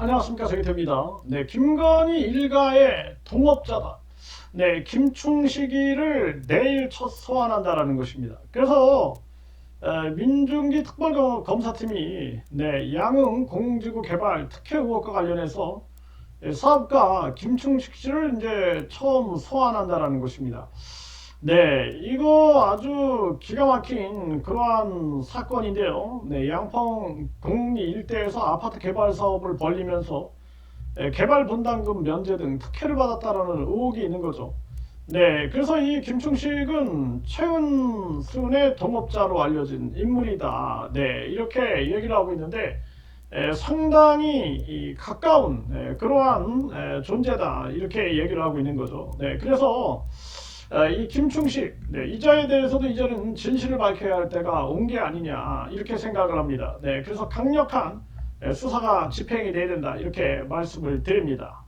안녕하십니까 정희태입니다. 네, 김건희 일가의 동업자다. 네, 김충식이를 내일 첫 소환한다라는 것입니다. 그래서 에, 민중기 특별검사팀이 네, 양흥 공지구 개발 특혜 의혹과 관련해서 예, 사업가 김충식 씨를 이제 처음 소환한다라는 것입니다. 네, 이거 아주 기가 막힌 그러한 사건인데요. 네, 양평 공리 일대에서 아파트 개발 사업을 벌리면서 예, 개발 분담금 면제 등 특혜를 받았다라는 의혹이 있는 거죠. 네, 그래서 이 김충식은 최은순의 동업자로 알려진 인물이다. 네, 이렇게 얘기를 하고 있는데 에, 상당히 이 가까운 에, 그러한 에, 존재다 이렇게 얘기를 하고 있는 거죠. 네, 그래서 에, 이 김충식 네, 이자에 대해서도 이제는 진실을 밝혀야 할 때가 온 게 아니냐 이렇게 생각을 합니다. 네, 그래서 강력한 에, 수사가 집행이 돼야 된다 이렇게 말씀을 드립니다.